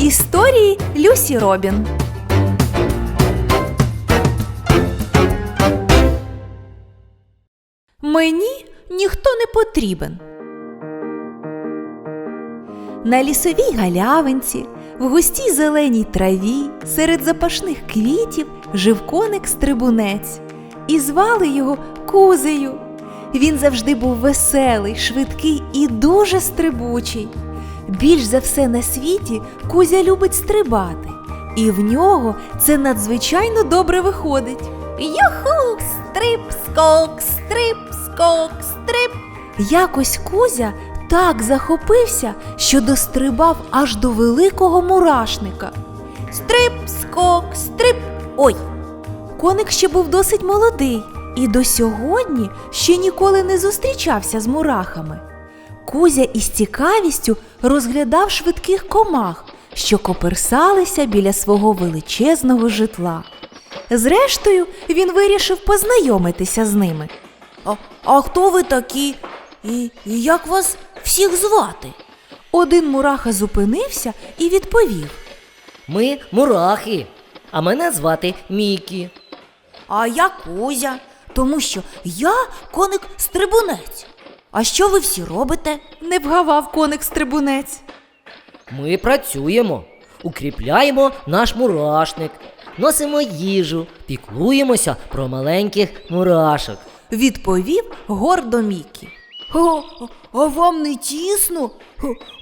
Історії Люсі Робін. Мені ніхто не потрібен. На лісовій галявинці, в густій зеленій траві, серед запашних квітів жив коник стрибунець, і звали його Кузею. Він завжди був веселий, швидкий і дуже стрибучий. Більш за все на світі Кузя любить стрибати, і в нього це надзвичайно добре виходить. Юху, стрип, скок, стрип, скок, стрип. Якось Кузя так захопився, що дострибав аж до великого мурашника. Стрип, скок, стрип. Ой, Коник ще був досить молодий і до сьогодні ще ніколи не зустрічався з мурахами. Кузя із цікавістю розглядав швидких комах, що коперсалися біля свого величезного житла. Зрештою, він вирішив познайомитися з ними. а, а хто ви такі? І, і як вас всіх звати? Один мураха зупинився і відповів. Ми мурахи, а мене звати Мікі. А я Кузя, тому що я коник стрибунець. А що ви всі робите? Не вгавав коник стрибунець. Ми працюємо, укріпляємо наш мурашник, носимо їжу, піклуємося про маленьких мурашок. Відповів гордо Мікі. О, а вам не тісно?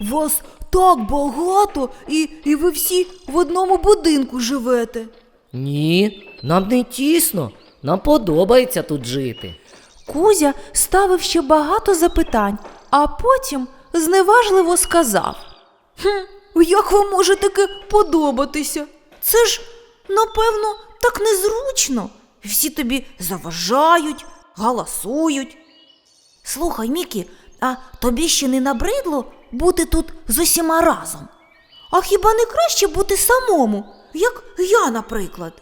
Вас так багато, і, і ви всі в одному будинку живете. Ні, нам не тісно, нам подобається тут жити. Кузя ставив ще багато запитань, а потім зневажливо сказав. Хм, як вам може таке подобатися? Це ж, напевно, так незручно. Всі тобі заважають, галасують. Слухай, Мікі, а тобі ще не набридло бути тут з усіма разом? А хіба не краще бути самому, як я, наприклад?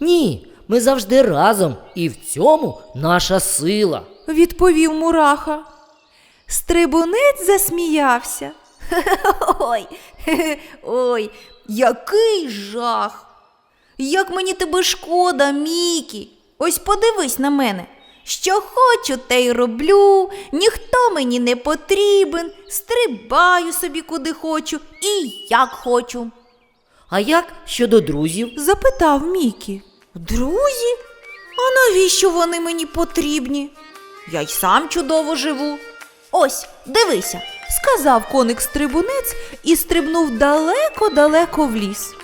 Ні, ми завжди разом, і в цьому наша сила. Відповів мураха. Стрибунець засміявся. Ой, ой, який жах! Як мені тебе шкода, Мікі. Ось подивись на мене. Що хочу, те й роблю, ніхто мені не потрібен, стрибаю собі куди хочу і як хочу. А як щодо друзів? Запитав Мікі. Друзі? А навіщо вони мені потрібні? Я й сам чудово живу. Ось, дивися. Сказав коник стрибунець і стрибнув далеко-далеко в ліс.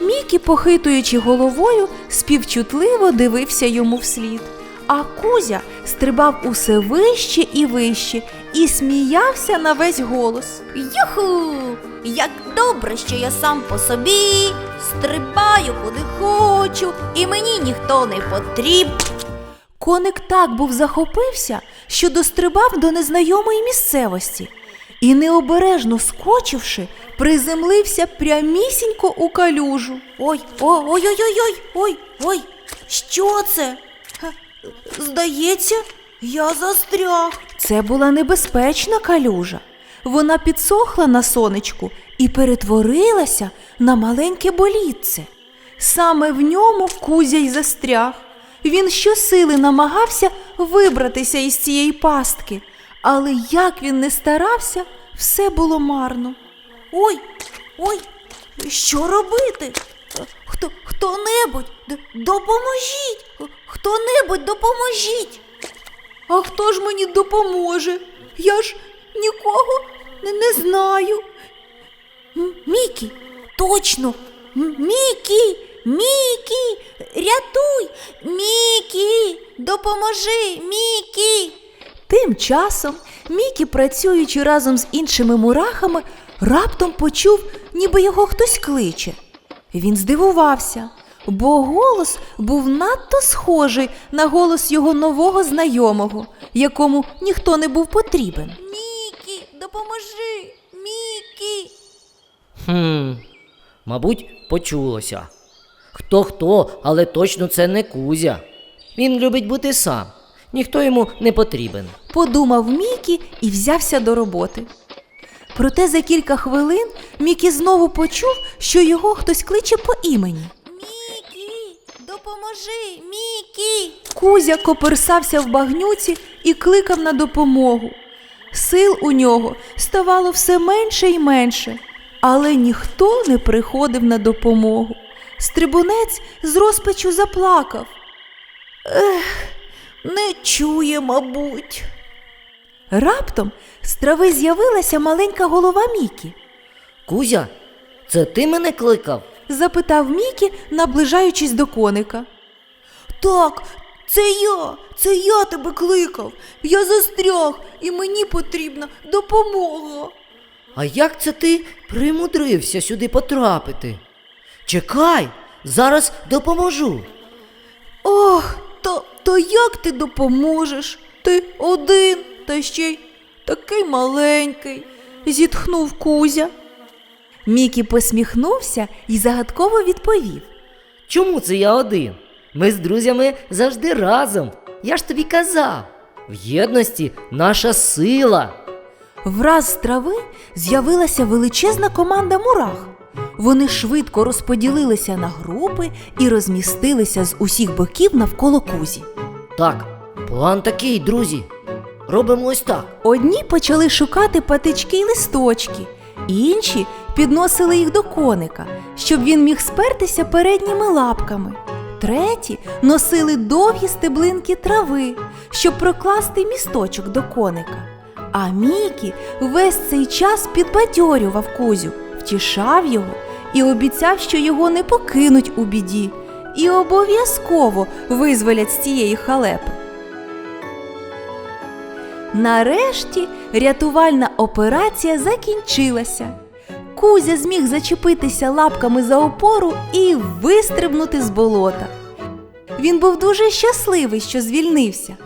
Мікі, похитуючи головою, співчутливо дивився йому вслід. А Кузя стрибав усе вище і вище і сміявся на весь голос. Юху! Як добре, що я сам по собі стрибаю куди хочу, і мені ніхто не потрібен. Коник так був захопився, що дострибав до незнайомої місцевості і, необережно скочивши, приземлився прямісінько у калюжу. Ой, ой, ой, ой, ой, ой, ой, ой, що це? Здається, я застряг. Це була небезпечна калюжа. Вона підсохла на сонечку і перетворилася на маленьке болітце. Саме в ньому Кузя й застряг. Він щосили намагався вибратися із цієї пастки, але як він не старався, все було марно. Ой, ой, що робити? Хто, хто-небудь, допоможіть! Хто-небудь допоможіть! А хто ж мені допоможе? Я ж нікого не, не знаю. Мікі, точно! Мікі! Мікі! Рятуй! Мікі! Допоможи! Мікі! Тим часом Мікі, працюючи разом з іншими мурахами, раптом почув, ніби його хтось кличе. Він здивувався, бо голос був надто схожий на голос його нового знайомого, якому ніхто не був потрібен. Мікі, допоможи! Мікі! Хм, мабуть, почулося. Хто хто, але точно це не Кузя. Він любить бути сам. Ніхто йому не потрібен. Подумав Мікі і взявся до роботи. Проте за кілька хвилин Мікі знову почув, що його хтось кличе по імені. Допоможи, Мікі. Кузя коперсався в багнюці і кликав на допомогу. Сил у нього ставало все менше і менше, але ніхто не приходив на допомогу. Стрибунець з розпачу заплакав. Ех, Не чує, мабуть. Раптом з трави з'явилася маленька голова Мікі. Кузя, це ти мене кликав? Запитав Мікі, наближаючись до коника. Так, це я, це я тебе кликав. Я застряг, і мені потрібна допомога. А як це ти примудрився сюди потрапити? Чекай, зараз допоможу. Ох, то, то як ти допоможеш? Ти один, та ще й такий маленький. зітхнув Кузя. Мікі посміхнувся і загадково відповів. Чому це я один? Ми з друзями завжди разом. Я ж тобі казав. В єдності наша сила. Враз з трави з'явилася величезна команда мурах. Вони швидко розподілилися на групи і розмістилися з усіх боків навколо кузі. Так, план такий, друзі. Робимо ось так. Одні почали шукати патички й листочки, інші підносили їх до коника, щоб він міг спертися передніми лапками. Треті носили довгі стеблинки трави, щоб прокласти місточок до коника. А Мікі весь цей час підбадьорював Кузю, втішав його і обіцяв, що його не покинуть у біді, і обов'язково визволять з цієї халепи. Нарешті рятувальна операція закінчилася. Кузя зміг зачепитися лапками за опору і вистрибнути з болота. Він був дуже щасливий, що звільнився,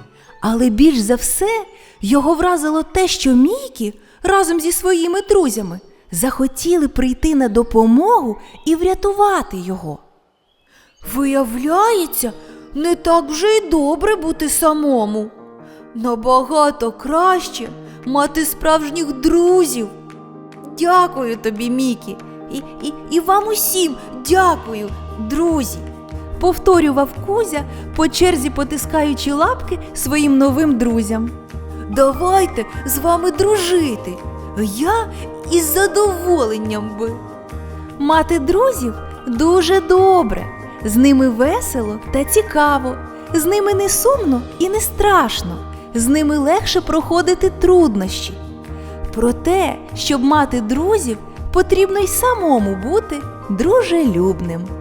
але більш за все його вразило те, що Мікі разом зі своїми друзями захотіли прийти на допомогу і врятувати його. Виявляється, не так вже й добре бути самому. Набагато краще мати справжніх друзів. Дякую тобі, Мікі, і, і, і вам усім дякую, друзі. Повторював Кузя, по черзі потискаючи лапки своїм новим друзям. Давайте з вами дружити. Я із задоволенням би. Мати друзів дуже добре, з ними весело та цікаво, з ними не сумно і не страшно, з ними легше проходити труднощі. Проте, щоб мати друзів, потрібно й самому бути дружелюбним.